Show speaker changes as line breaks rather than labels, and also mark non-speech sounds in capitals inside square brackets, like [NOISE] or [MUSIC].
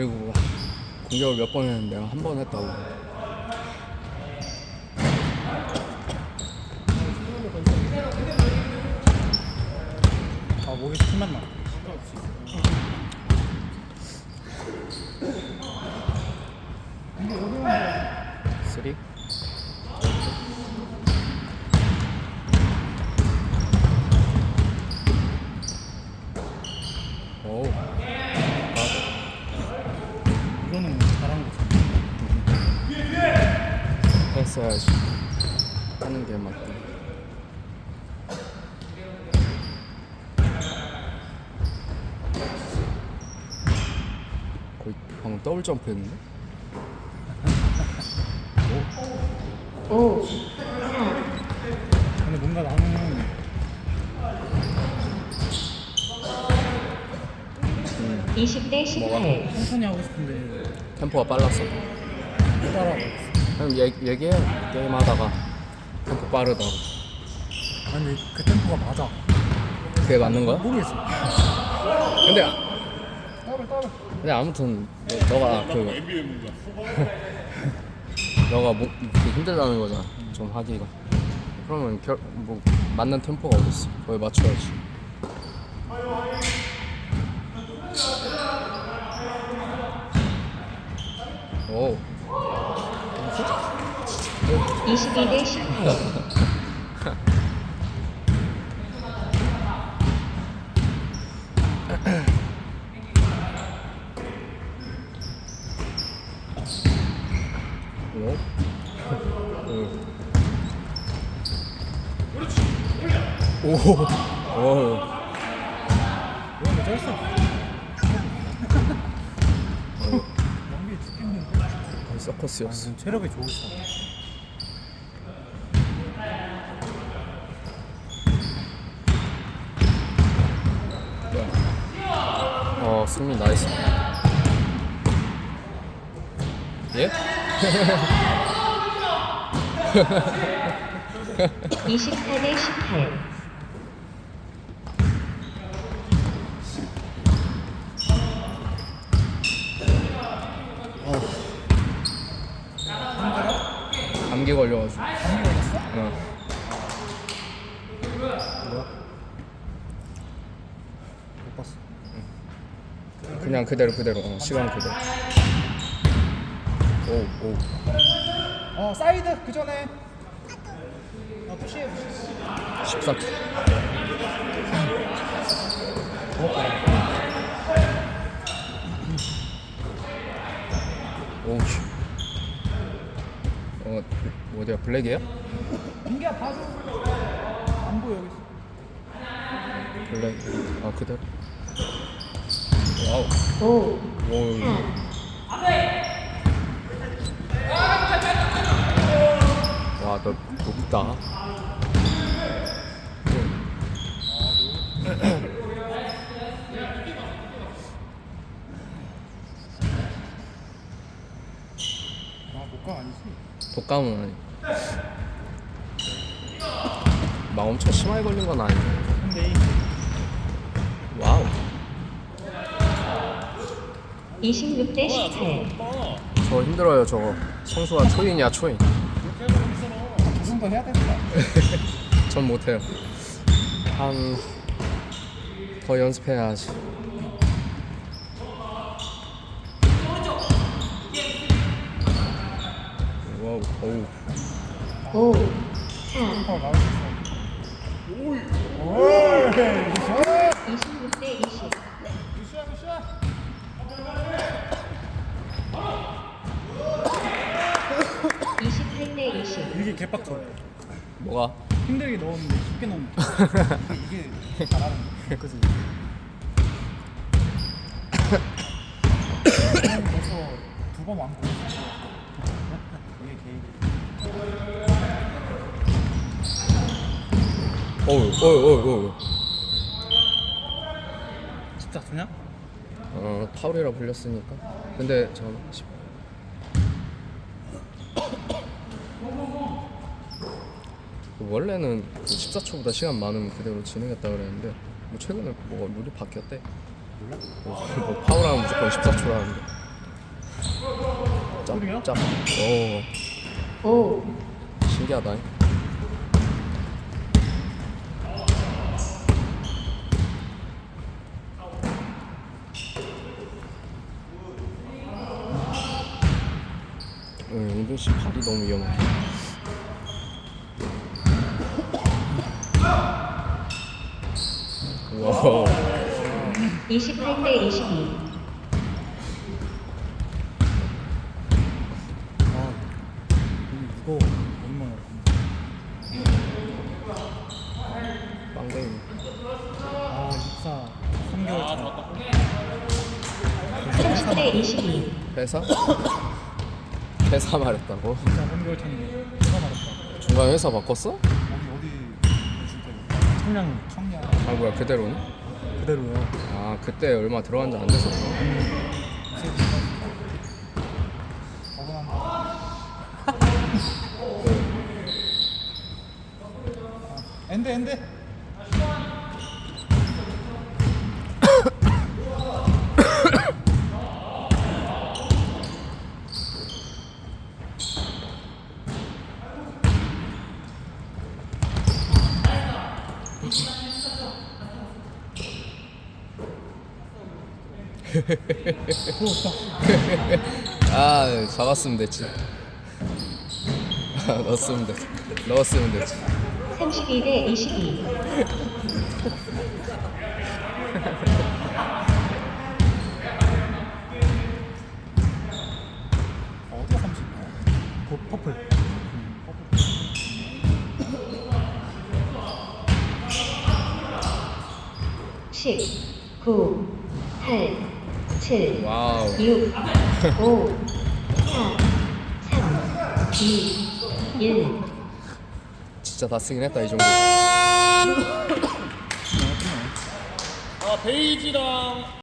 그리고 공격을 몇 번 했는데 내가 한번 했다고.
아 목에서 침만 나.
쓰리. 오.
이거는 잘한 거지.
했어야지. 하는 게 맞다. 거의 방금 더블 점프 했는데?
오,
근데 뭔가 나는
20대 18.
천천히 하고 싶은데
템포가 빨랐어.
있어.
그럼 얘, 얘기해. 게임 하다가 템포 빠르다고.
아니 근데 그 템포가 맞아.
그게 맞는 거야?
모르겠어.
근데
따로.
근데 아무튼 너- 너가 그 너가 [LAUGHS] 뭐, 그 힘들다는 거잖아 좀 하기가 그러면 결, 뭐 맞는 템포가 어딨어 거기 맞춰야지 오
22대 18.
오. 오.
뭐 쩔수 없어. 연기 죽겠는데.
서커스였어.
지금 체력이 좋으시다.
어, 승민 나이스. 예? [LAUGHS]
24대 18.
감기 걸려가지고.
감기 걸렸어?
어.
뭐야? 못 봤어.
그냥 그대로 그대로. 어, 시간 그대로. 오, 오.
어 사이드 그 전에. 아 푸시해 푸시.
14초. 오, 씨. 어, 뭐 어디야? 블랙이에요?
민기야 봐줘. 안 보여 여기.
블랙. 아, 그대로. 와우.
5,
오.
4,
와, 너 높다.
아 목감 아니지?
독감은. 막 엄청 심하게 걸린 건 아니고. 와우.
26대 18.
저 힘들어요, 저거. 성수가 초인이야, 초인.
조금 더 해야 된다.
전 못해요. 한, 더 연습해야지. 와우, 어우.
5, 4,
어 나올 수 있어. 오이. 오이. 굿샷.
26대 20.
굿샷 굿샷.
이십팔 대 20.
이게 개빡쳐.
뭐가?
힘들게 넣었는데 쉽게 넣으면 [LAUGHS] 이게 이게 잘하는 거.
그치.
벌써 두번 왕고. 이게 개인.
어우, 어우, 어우, 어우.
진짜 주냐?
어, 파울이라 불렸으니까. 근데, 잠깐만. 십- 원래는 그 14초보다 시간 많으면 그대로 진행했다 그랬는데 뭐 최근에 뭐가 룰이 바뀌었대.
몰라?
뭐, 뭐 파울하면 무조건 14초라는데.
소리요?
짭. 오
5,
신기하다. 응, 용준 씨 발이 너무 위험해. 와,
28대 22.
아 이거 무거워 얼마나
빵댕이.
아 입사 3개월 차
30대 22.
회사? 회사 말했다고?
입사 3개월 차인데 누가 말했다
중간 회사 바꿨어?
어디 어디 진짜 청량 청량
아 뭐야 그대로는?
그대로요
아 그때 얼마 들어간 지안 돼서 그런가?
엔드 엔드
아 잡았으면 됐지. 아, 넣었으면 됐지. 넣었으면 됐지.
32 대 22.
어, 어디가 30? 그 퍼플 음, 퍼플.
10, 9, 8, 7,
와우.
6, 5, 4, 3, 2, 1.
진짜 다 쓰긴 했다 이 정도.
아 베이지랑